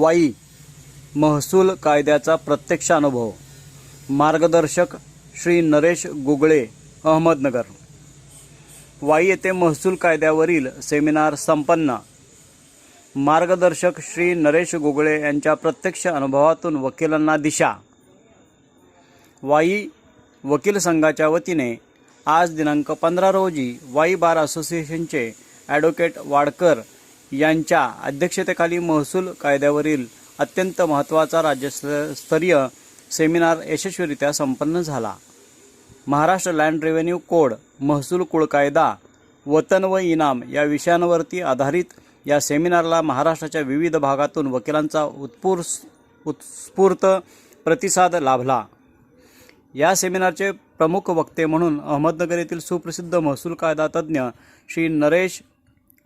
वाई महसूल कायद्याचा प्रत्यक्ष अनुभव मार्गदर्शक श्री नरेश गुगळे अहमदनगर. वाई येथे महसूल कायद्यावरील सेमिनार संपन्न. मार्गदर्शक श्री नरेश गुगळे यांच्या प्रत्यक्ष अनुभवातून वकिलांना दिशा. वाई वकील संघाच्या वतीने आज दिनांक पंधरा रोजी वाई बार असोसिएशनचे ॲडव्होकेट वाडकर यांच्या अध्यक्षतेखाली महसूल कायद्यावरील अत्यंत महत्त्वाचा राज्यस्तरीय सेमिनार यशस्वीरित्या संपन्न झाला. महाराष्ट्र लँड रेव्हेन्यू कोड महसूल कुळ कायदा वतन व इनाम या विषयांवरती आधारित या सेमिनारला महाराष्ट्राच्या विविध भागातून वकिलांचा उत्स्फूर्स उत्स्फूर्त प्रतिसाद लाभला. या सेमिनारचे प्रमुख वक्ते म्हणून अहमदनगर येथील सुप्रसिद्ध महसूल कायदा तज्ज्ञ श्री नरेश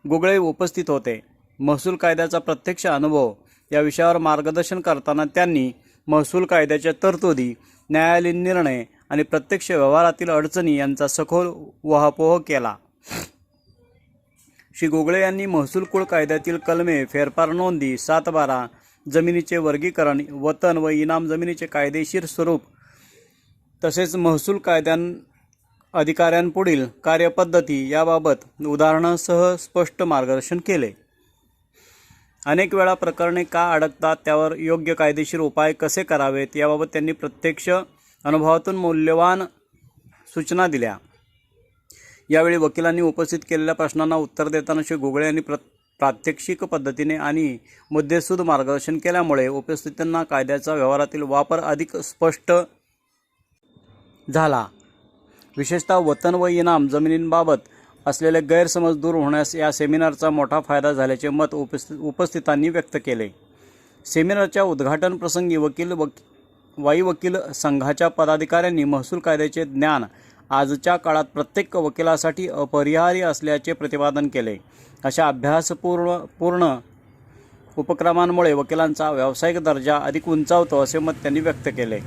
गुगळे उपस्थित होते. महसूल कायद्याचा प्रत्यक्ष अनुभव या विषयावर मार्गदर्शन करताना त्यांनी महसूल कायद्याच्या तरतुदी न्यायालयीन निर्णय आणि प्रत्यक्ष व्यवहारातील अडचणी यांचा सखोल वहापोह केला. श्री गोगळे यांनी महसूल कुळ कायद्यातील कलमे फेरफार नोंदी सातबारा जमिनीचे वर्गीकरण वतन व इनाम जमिनीचे कायदेशीर स्वरूप तसेच महसूल कायद्यां अधिकाऱ्यांपुढील कार्यपद्धती याबाबत उदाहरणासह स्पष्ट मार्गदर्शन केले. अनेक वेळा प्रकरणे का अडकतात त्यावर योग्य कायदेशीर उपाय कसे करावेत याबाबत त्यांनी प्रत्यक्ष अनुभवातून मौल्यवान सूचना दिल्या. यावेळी वकिलांनी उपस्थित केलेल्या प्रश्नांना उत्तर देताना श्री गोगळे यांनी प्र प्रात्यक्षिक पद्धतीने आणि मुद्देसूद मार्गदर्शन केल्यामुळे उपस्थितांना कायद्याचा व्यवहारातील वापर अधिक स्पष्ट झाला. विशेषतः वतन व इनाम जमिनींबाबत असलेले गैरसमज दूर होण्यास या सेमिनारचा मोठा फायदा झाल्याचे मत उपस्थित उपस्थितांनी व्यक्त केले. सेमिनारच्या उद्घाटन प्रसंगी वकील वक वाई वकील संघाच्या पदाधिकाऱ्यांनी महसूल कायद्याचे ज्ञान आजच्या काळात प्रत्येक वकिलासाठी अपरिहार्य असल्याचे प्रतिपादन केले. अशा अभ्यासपूर्ण पूर्ण उपक्रमांमुळे वकिलांचा व्यावसायिक दर्जा अधिक उंचावतो असे मत त्यांनी व्यक्त केले.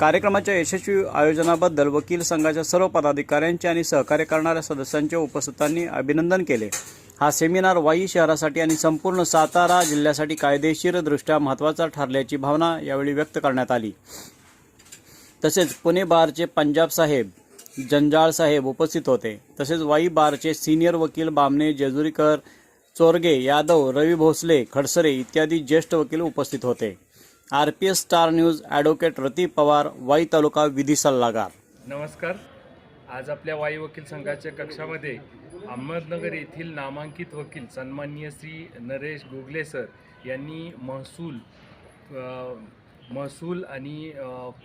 कार्यक्रमाच्या यशस्वी आयोजनाबद्दल वकील संघाच्या सर्व पदाधिकाऱ्यांचे आणि सहकार्य करणाऱ्या सदस्यांच्या उपस्थितांनी अभिनंदन केले. हा सेमिनार वाई शहरासाठी आणि संपूर्ण सातारा जिल्ह्यासाठी कायदेशीरदृष्ट्या महत्त्वाचा ठरल्याची भावना यावेळी व्यक्त करण्यात आली. तसेच पुणे बारचे पंजाब साहेब जंजाळ साहेब उपस्थित होते. तसेच वाई बारचे सिनियर वकील बामणे जेजुरीकर चोरगे यादव रवी भोसले खडसरे इत्यादी ज्येष्ठ वकील उपस्थित होते. R P S star news advocate Rati Pawar Wai taluka विधी सल्लागार. नमस्कार. आज आपल्या वाई वकील संघाच्या कक्षामध्ये अहमदनगर येथील नामांकित वकील सन्माननीय श्री नरेश गोगले सर यांनी महसूल महसूल आणि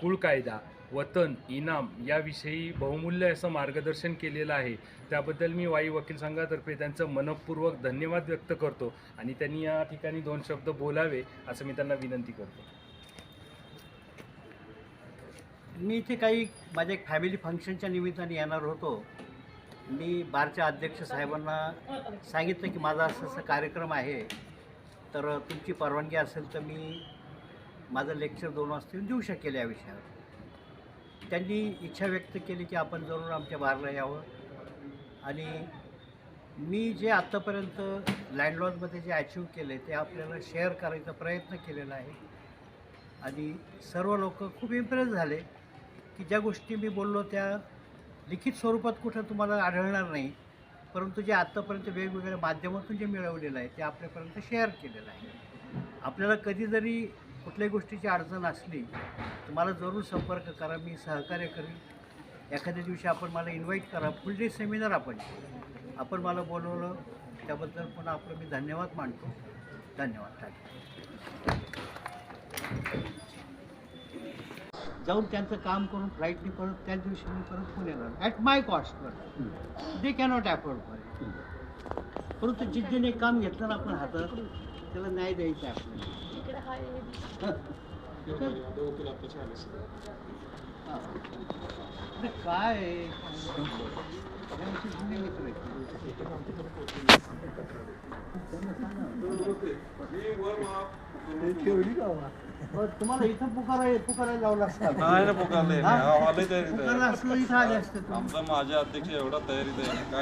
कुळ कायदा वतन इनाम याविषयी बहुमूल्य असं मार्गदर्शन केलेलं आहे. त्याबद्दल मी वाई वकील संघातर्फे त्यांचं मनपूर्वक धन्यवाद व्यक्त करतो आणि त्यांनी या ठिकाणी दोन शब्द बोलावे असं मी त्यांना विनंती करतो. मी इथे काही माझ्या एक फॅमिली फंक्शनच्या निमित्ताने येणार होतो. मी बारच्या अध्यक्ष साहेबांना सांगितलं की माझा असं असं कार्यक्रम आहे. तर तुमची परवानगी असेल तर मी माझं लेक्चर दोन वाजता येऊन देऊ शकेल या विषयावर. त्यांनी इच्छा व्यक्त केली की आपण जरूर आमच्या बारला यावं. आणि मी जे आत्तापर्यंत लँडलॉनमध्ये जे अचीव केले ते आपल्याला शेअर करायचा प्रयत्न केलेला आहे. आणि सर्व लोक खूप इम्प्रेस झाले की ज्या गोष्टी मी बोललो त्या लिखित स्वरूपात कुठं तुम्हाला आढळणार नाही परंतु जे आत्तापर्यंत वेगवेगळ्या माध्यमातून जे मिळवलेलं आहे ते आपल्यापर्यंत शेअर केलेलं आहे. आपल्याला कधी जरी कुठल्याही गोष्टीची अडचण असली तर मला जरूर संपर्क करा मी सहकार्य करेन. एखाद्या दिवशी आपण मला इन्व्हाइट करा. फुल डे सेमिनार आपण. आपण मला बोलवलं त्याबद्दल पुन्हा आपलं मी धन्यवाद मानतो. धन्यवाद. थँक्यू जाऊन त्यांचं काम करून फ्लाईटने परत त्याच दिवशी मी परत पुण्याला ॲट माय कॉस्टवर दे कॅनॉट अफोर्ड फॉर परंतु जिद्दीने काम घेतलं ना आपण हातात त्याला न्याय द्यायचा आपल्याला. काय तुम्हाला इथं पुकारा पुकारायला लावला असता नाही ना पुकारले असलं इथं आले असते आमचा माझ्या अध्यक्ष एवढा तयारीत आहे. काय